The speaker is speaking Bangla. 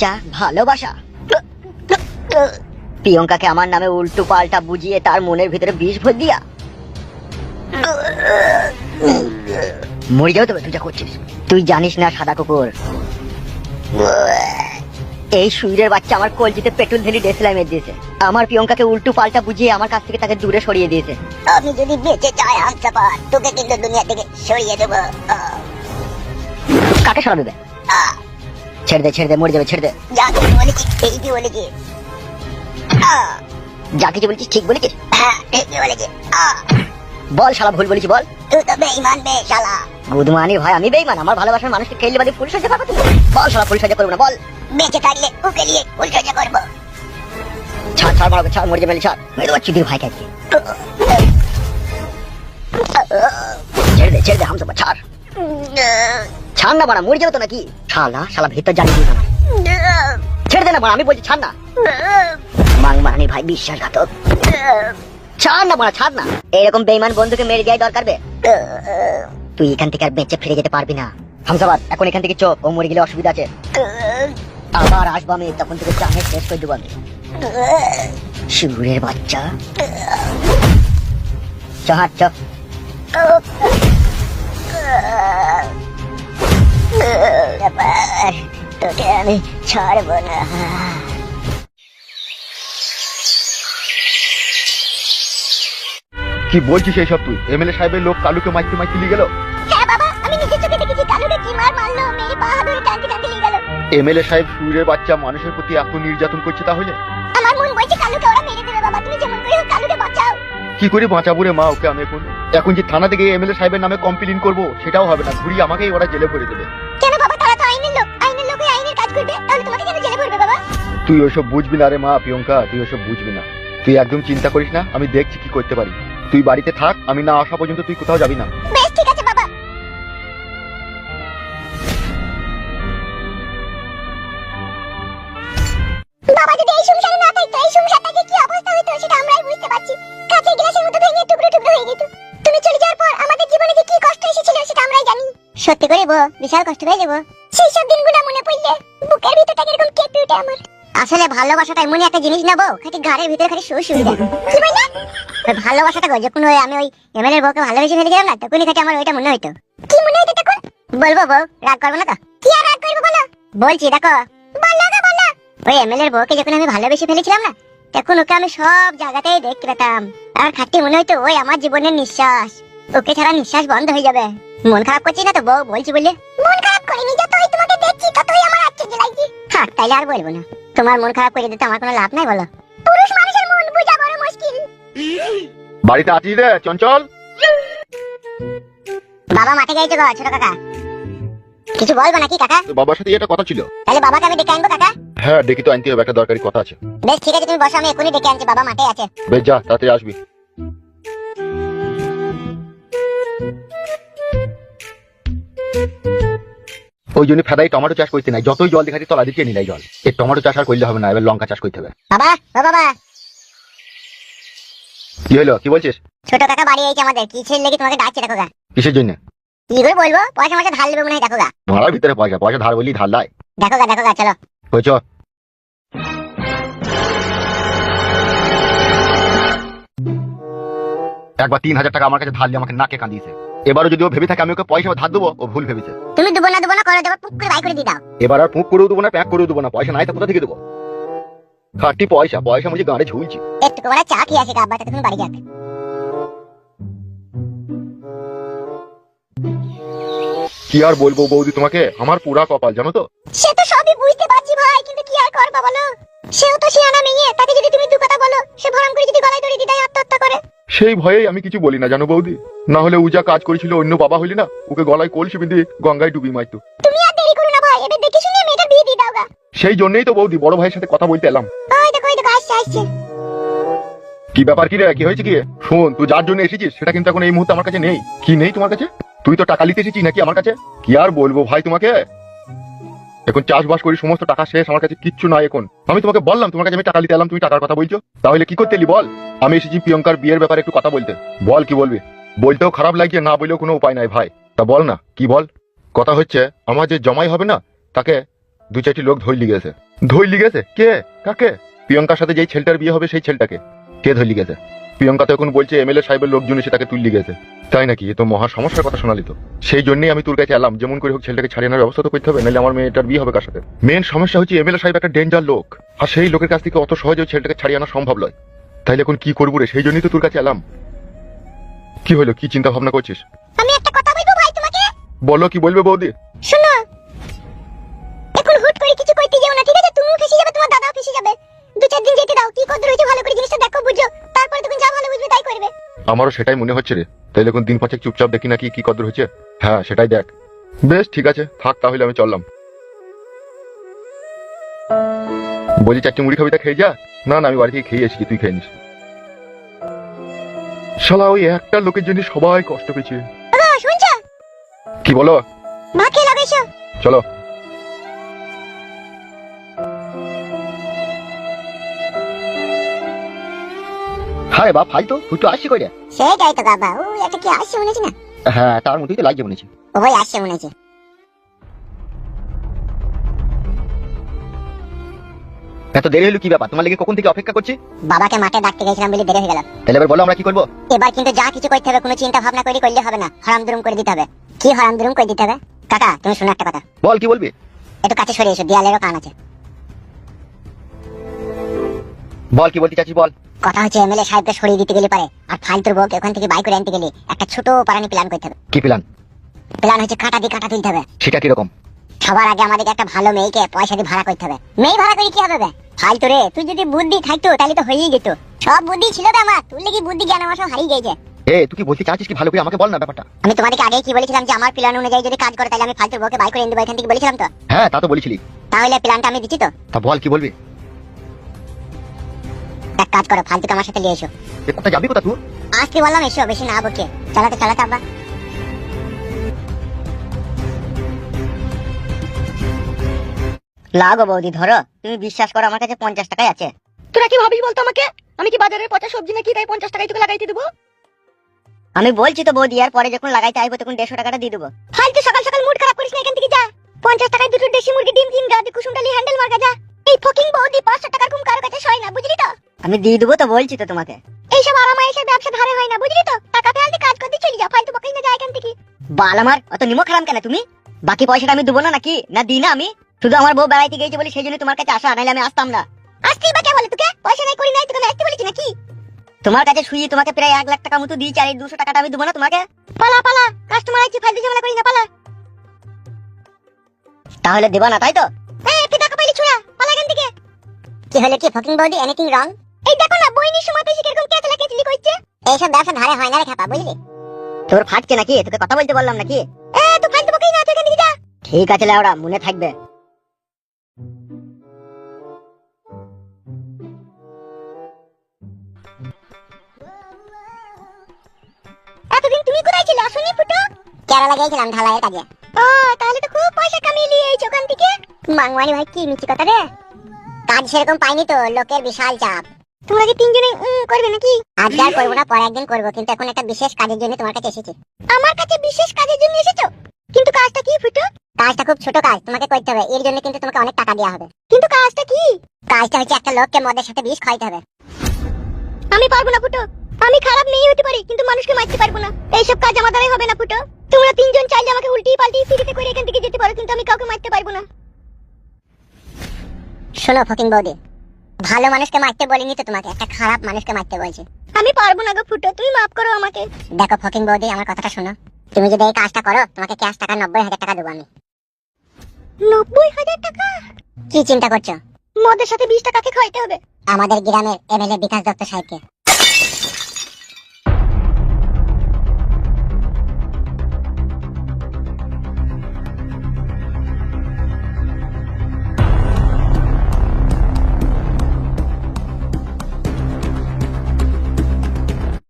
চা ভালোবাসা। প্রিয়ঙ্কাকে আমার নামে উল্টো পাল্টা বুঝিয়ে তার মনের ভিতরে বিষ ভর দিয়া। মরে যাও তবে তুই যা করছিস। তুই জানিস না সাদা কুকুর। এই সুইরের বাচ্চা আমার কলজিতে পেট্রোল ঢেলি ডেসলাই মেরে দিয়েছে। আমার প্রিয়ঙ্কাকে উল্টো পাল্টা বুঝিয়ে আমার কাছ থেকে তাকে দূরে সরিয়ে দিয়েছে। আমি যদি বেঁচে চাই হামসাফার তোকে কিন্তু দুনিয়া থেকে সরিয়ে দেবো। কাকে সরাবে? ছেড়ে দে ছেড়ে দে মরে যাবে ছেড়ে দে। যা কিছু বলেছি ঠিকই যা কিছু বলছিস ঠিক বলেছিস? হ্যাঁ ঠিকই বলেছি। আহ, বল শালা ভুল বলেছি বল। তুই তো বেইমান বে শালা। গুদমানি ভাই আমি বেইমান আমার ভালোবাসার মানুষকে খেললে বাদে ফুল সাজা পাবো বল শালা ফুল সাজা করব না বল। বেঁচে থাকলে ওকে নিয়ে পরিচর্যা করব। ছাড় ছাড় মারবে ছাড় মরে যাবে ছাড়। মেরে দেবো চুদির ভাই কাছে ছেড়ে দে ছেড়ে দে হামসা ছাড়। ছাড় না বাড়া মরে যাবে তো নাকি? শালা শালা ভিতর দিই ছেড়ে দে না বাড়া, আমি বলছি ছাড় না। মাং মারানি ভাই, বিশ্বাসঘাতক। ছাড় না বাড়া, ছাড় না। এরকম বেইমান বন্ধুকে মেরে দেওয়াই দরকার বে। তুই এখান থেকে আর বেঁচে ফিরে যেতে পারবি না। হামসাবাদ, এখন এখান থেকে চোখ ও মরে গেলে অসুবিধা আছে। আবার আসব আমি, তখন থেকে জানে শেষ করে দেবো আমি। শিবুরের বাচ্চা। চাহার চ ব্যাপার, তোকে আমি ছাড়বো না কি বলছিস এইসব তুই? এমএলএ সাহেবের লোক কালুকে মাইতে মাইতে নিয়ে গেল? হ্যাঁ বাবা আমি নিজের চোখে দেখেছি কালুকে কি মার মারলো মেরে পা ধরে টানতে টানতে নিয়ে গেল। এমএলএ সাহেব সুরের বাচ্চা মানুষের প্রতি এত নির্যাতন করছে তাহলে? আমার মন বলছে কালুকে ওরা মেরে দেবে বাবা তুমি যেমন করে হোক কি করে বাঁচাবো রে মা ওকে আমি এখন? এখন যে থানা থেকে এমএলএ সাহেবের নামে কমপ্লেন করব সেটাও হবে না। ঘুরি আমাকেই ওরা জেলে ভরে দেবে। কেন বাবা তারা তো আইনের লোক। আইনের লোকই আইনের কাজ করবে? তাহলে তোমাকে কেন জেলে ভরবে বাবা? তুই ওসব বুঝবি না রে মা প্রিয়ঙ্কা তুই ওসব বুঝবি না। তুই একদম চিন্তা করিস না আমি দেখছি কি করতে পারি। তুই বাড়িতে থাক আমি না আসা পর্যন্ত তুই কোথাও যাবি না। সত্যি করে বো বিশাল কষ্ট হয়ে যাব। সেই সব দিনগুলো মনে পড়লে বুকের ভিতরটা কীরকম কেঁপে ওঠে আমার। আসলে ভালোবাসাটা এমনই একটা জিনিস না বউ খালি ঘাড়ের ভিতরে খালি শুয়ে শুয়ে। কি বললে? ভালোবাসাটা গো যখন ওই আমি ওই এমএলএর বউকে ভালোবেসে ফেলেছিলাম না তখনই খালি আমার ওইটা মনে হইতো। কি মনে হইতো তখন? বলব বউ রাগ করব না তো। কি আর রাগ করব বলো? বলছি দেখো। বলো গো বলো। ওই এমএলএর বউকে যখন আমি ভালোবেসে ফেলেছিলাম না তখন ওকে আমি সব জায়গাতেই দেখতে পেতাম। আর খাটতে মনে হইতো ওই আমার জীবনের নিঃশ্বাস। ওকে ছাড়া নিঃশ্বাস বন্ধ হয়ে যাবে। মন খারাপ করছি না তো বউ? বলছি বলে মন খারাপ করিনি যতই তোমাকে দেখছি ততই আমার আশ্চর্য লাগছে। হ্যাঁ তাইলে আর বলব না। তোমার মন খারাপ করে দিতে আমার কোনো লাভ নাই বলো। পুরুষ মানুষের মন বোঝা বড় মুশকিল। বাড়িতে আছিস রে চঞ্চল? বাবা মাঠে গেছে গো ছোট কাকা। কিছু বলব নাকি কাকা? বাবার সাথে এটা কথা ছিল। তাহলে বাবাকে আমি ডেকে আনব কাকা। হ্যাঁ ডেকে তো আনতে হবে একটা দরকারি কথা আছে। বেশ ঠিক আছে তুমি বসো আমি এখনই ডেকে আনছি বাবা মাঠে আছে। বেশ যা তাড়াতাড়ি আসবি। ওই জন্য ফেদাই টমেটো চাষ করতে নাই। যতই জল দেখাচ্ছি তলা দিকে নিলাই জল। এই টমেটো চাষ আর করলে হবে না এবার লঙ্কা চাষ করতে হবে। বাবা ও বাবা। কি হলো কি বলছিস? ছোট কাকা বাড়ি এইছে আমাদের কি ছেলে লেগে তোমাকে ডাকছে দেখো গা। কিসের জন্য? কি করে বলব? পয়সা ময়সা ধার নেবে মনে হয় দেখো গা। ভাড়ার ভিতরে পয়সা পয়সা ধার বলি ধার লাই। দেখো গা দেখো গা চলো। হয়েছ? একবার তিন হাজার টাকা আমার কাছে ধার দিয়ে আমাকে নাকে কাঁদিয়েছে। এবারও যদি ও ভেবে থাকে আমি ওকে পয়সা ধার দেবো ও ভুল ভেবেছে। তুমি দুবো না দুবো না করে দেবো পুক করে বাই করে দিয়ে দাও। এবার আর পুঁক করেও দেবো না প্যাক করেও দেবো না পয়সা নাই তো কোথা থেকে দেবো? খাটি পয়সা পয়সা মুঝে গাড়ে ঝুলছি। একটু করে চা খেয়ে আসে আব্বা তুমি বাড়ি যাক। কি আর বলব বৌদি তোমাকে? আমার পুরা কপাল জানো তো? সে তো সবই বুঝতে পারছি ভাই কিন্তু কি আর করবা বলো? সেও তো শিয়ানা মেয়ে তাকে যদি তুমি দু কথা বলো সে ভরাম করে যদি গলায় দড়ি দিয়ে দেয় আত্মহত্যা করে। সেই ভয়েই আমি কিছু বলি না জানো বৌদি? না হলে উজা কাজ করেছিল অন্য বাবা হইলি না ওকে গলায় কলসি বিঁধে গঙ্গায় ডুবি মারতো। তুমি আর দেরি করো না ভাই এবার দেখে শুনে মেয়েটার বিয়ে দিয়ে দাও গা। সেই জন্যই তো বৌদি বড় ভাইয়ের সাথে কথা বলতে এলাম। ওই দেখো ওই দেখো আসছে আসছে। কি ব্যাপার কি রে কি হয়েছে কি? শোন তুই যার জন্য এসেছিস সেটা কিন্তু এখন এই মুহূর্তে আমার কাছে নেই। কি নেই তোমার কাছে? তুই তো টাকা নিতে এসেছিস নাকি আমার কাছে? কি আর বলব ভাই তোমাকে? এখন চাষবাস করি, সমস্ত টাকা শেষ, আমার কাছে কিচ্ছু নাই এখন। আমি তোমাকে বললাম, তোমার কাছে আমি টাকা নিতে এলাম, তুমি টাকার কথা বলছো। তাহলে কি করতে এলি বল? আমি এসেছি প্রিয়ঙ্কার বিয়ের ব্যাপারে একটু কথা বলতে। বল কি বলবি? বলতেও খারাপ লাগছে, না বলেও কোনো উপায় নাই ভাই। তা বল না, কি বল? কথা হচ্ছে, আমার যে জমাই হবে না, তাকে দু চারটি লোক ধৈলি গেছে। ধৈলি গেছে? কে? কাকে? প্রিয়ঙ্কার সাথে যেই ছেলেটার বিয়ে হবে, সেই ছেলেটাকে। কে ধৈলি গেছে? প্রিয়ঙ্কা তো এখন বলছে এমএলএ সাহেবের লোকজন এসে তাকে তুললি গেছে। তাই নাকি? এ তো মহা সমস্যার কথা শোনালি তো। সেই জন্যই আমি তোর কাছে এলাম। যেমন করে হোক ছেলেটাকে ছাড়িয়ে আনার ব্যবস্থা তো করতে হবে নাহলে আমার মেয়েটার বিয়ে হবে কার সাথে? মেন সমস্যা হচ্ছে এমএলএ সাহেব একটা ডেঞ্জার লোক। আর সেই লোকের কাছ থেকে অত সহজে ছেলেটাকে ছাড়িয়ে আনা সম্ভব নয়। তাইলে এখন কি করব রে? সেই জন্যই তো তোর কাছে এলাম। কি হলো? কি চিন্তা ভাবনা করছিস? আমি একটা কথা বলব ভাই তোমাকে? বলো কি বলবে বৌদি? শোনো। এখন হুট করে কিছু করতে যাও না ঠিক আছে? তুমিও ফেসে যাবে তোমার দাদাও ফেসে যাবে। দু চার দিন যেতে দাও। কি কত রয়েছে ভালো করে জিনিসটা দেখো বুঝো। করবে? আমারও সেটাই মনে হচ্ছে রে। তাইলে এখন দিন পাঁচেক চুপচাপ দেখি নাকি কি কদর হচ্ছে হ্যাঁ সেটাই দেখ। বেশ ঠিক আছে। থাক তাহলে আমি চললাম। বলছি চারটে মুড়ি খাবি তা খেয়ে যা। না না আমি বাড়ি থেকে খেয়ে এসেছি তুই খেয়ে নিস। শালা ওই একটা লোকের জন্য সবাই কষ্ট পেয়েছে। কি বলো? খেয়ে লাগাইছো? চলো। হ্যাঁ বাপ হাই তো তো আসছি কইরে। সেটাই তো বাবা ও একটা কি আসছে মনে না? হ্যাঁ তার মধ্যেই তো লাগছে মনে হচ্ছে। ও ভাই আসছে মনে হচ্ছে এত দেরি হলো কি ব্যাপার? তোমার লেগে কখন থেকে অপেক্ষা করছি? বাবাকে মাঠে ডাকতে গেছিলাম বলে দেরি হয়ে গেল তাহলে এবার বলো আমরা কি করব? এবার কিন্তু যা কিছু করতে হবে কোনো চিন্তা ভাবনা করে করলে হবে না। হারাম দুরুম করে দিতে হবে। কি হারাম দুরুম করে দিতে হবে? কাকা তুমি শোনো একটা কথা। বল কি বলবি? একটু কাছে সরে এসো দেয়ালেরও কান আছে। বল কি বলতে চাচ্ছিস বল। কথা হচ্ছে এমএলএ সাহেবকে সরিয়ে দিতে গেলে পারে। আর ফালতুর বউকে ওখান থেকে বাই করে আনতে গেলে একটা ছোট পারানি প্ল্যান করতে হবে। কি প্ল্যান প্ল্যান হচ্ছে কাঁটা দিয়ে কাঁটা তুলতে হবে। সেটা কীরকম? সবার আগে আমাদেরকে একটা ভালো মেয়েকে পয়সা দিয়ে ভাড়া করতে হবে। মেয়ে ভাড়া করে কি হবে? ফালতু রে তুই যদি বুদ্ধি থাকতো তাহলে তো হয়েই যেত। সব বুদ্ধি ছিল বে আমার তুই কি বুদ্ধি জ্ঞান আমার সব হারিয়ে গেছে। এ তুই কি বলতে চাচ্ছিস কি ভালো করে? আমাকে বল না ব্যাপারটা। আমি তোমাদেরকে আগেই কি বলেছিলাম যে আমার প্ল্যান অনুযায়ী যদি কাজ করে তাহলে আমি ফালতুর বউকে বাই করে এনে দেবো এখান থেকে বলেছিলাম তো? হ্যাঁ তা তো বলেছিলি। তাহলে প্ল্যানটা আমি দিচ্ছি তো? তা বল কি বলবি? এক কাজ করো ফালতুকে আমার সাথে নিয়ে এসো। কোথায় যাবি কোথা তুই? আজকে বললাম এসো বেশি না বকে। চালাতে চালাতে আব্বা। লাগো বৌদি ধরো। তুমি বিশ্বাস করো আমার কাছে পঞ্চাশ টাকাই আছে। তোরা কি ভাবিস বলতো আমাকে? আমি কি বাজারে পচা সবজি নাকি তাই পঞ্চাশ টাকাই তোকে লাগাইতে দেবো? আমি বলছি তো বৌদি আর পরে যখন লাগাইতে আইবো তখন দেড়শো টাকাটা দিয়ে দেবো। ফালতু সকাল সকাল মুড খারাপ করিস না এখান থেকে যা। পঞ্চাশ টাকায় দুটো দেশি মুরগি ডিম কিন গা কুসুম ডালি হ্যান্ডেল মার্কা আমি দিয়ে দেবো তো বলছি তো তোমাকে। এইসব আরামায়েশের ব্যবসা ধারে হয় না বুঝলি তো? টাকা ফেলতে কাজ করতে চলে যা ফালতু বকিস না যা এখান থেকে। বাল আমার অত নিমো খারাম কেন তুমি? বাকি পয়সাটা আমি দেবো না নাকি? না দিই না আমি? শুধু আমার বউ বেড়াইতে গেছে বলে সেই জন্য তোমার কাছে আসা নাহলে আমি আসতাম না। আসতেই বা কে বলে তোকে? পয়সা নাই করি নাই তোকে আমি আসতে বলেছি নাকি? তোমার কাছে শুয়ে তোমাকে প্রায় এক লাখ টাকা মতো দিয়েছি আর এই দুশো টাকাটা আমি দেবো না তোমাকে? পালা পালা কাস্টমার আছে ফালতু ঝামেলা করিস না পালা। তাহলে দেবা না তাই তো? এই একটু টাকা পাইলি ছোড়া পালা এখান থেকে। কি হলো কি ফকিং বৌদি এনিথিং রং এই পেশি কীরকম কেচলা কেচলি করছে এইসব ব্যবসা ধারে হয় না রে খাপা বুঝলি? তোর ফাটছে নাকি? তোকে কথা বলতে বললাম নাকি? এ তুই ফালতু বকিস না যা। ঠিক আছে লেওড়া মনে থাকবে। এতদিন তুমি কোথায় ছিলে আসুনি ফুটো? কেরালা গিয়েছিলাম ঢালাইয়ের কাজে। ও তাহলে তো খুব পয়সা কামিয়ে নিয়ে এসেছ ওখান থেকে। মাংমানি ভাই কি মিছি কথা রে। কাজ সেরকম পাইনি তো লোকের বিশাল চাপ। তোমরা কি তিনজনে উম, করবে নাকি? আজকে আর করব না পরে একদিন করব কিন্তু এখন একটা বিশেষ কাজের জন্য তোমার কাছে এসেছি। আমার কাছে বিশেষ কাজের জন্য এসেছ? কিন্তু কাজটা কি ফুটো? কাজটা খুব ছোট কাজ তোমাকে করতে হবে। এর জন্য কিন্তু তোমাকে অনেক টাকা দেওয়া হবে। কিন্তু কাজটা কি? কাজটা হচ্ছে একটা লোককে মদের সাথে বিষ খাইতে হবে। আমি পারব না ফুটো। আমি খারাপ মেয়ে হতে পারি কিন্তু মানুষকে মারতে পারব না। এইসব কাজ আমার দ্বারাই হবে না ফুটো। তোমরা তিনজন চাইলে আমাকে উল্টি পাল্টি ফিরিতে করে এখান থেকে যেতে পারো কিন্তু আমি কাউকে মারতে পারব না। শোনো ফকিং বৌদি। ভালো মানুষকে মারতে বলিনি তো তোমাকে একটা খারাপ মানুষকে মারতে বলছি। আমি পারব না গো ফুটো তুমি মাফ করো আমাকে। দেখো ফকিং বৌদি আমার কথাটা শোনো। তুমি যদি এই কাজটা করো তোমাকে ক্যাশ টাকা নব্বই হাজার টাকা দেবো আমি। নব্বই হাজার টাকা? কি চিন্তা করছ? মদের সাথে বিশ টাকাকে খাইতে হবে। আমাদের গ্রামের এমএলএ বিকাশ দত্ত সাহেবকে।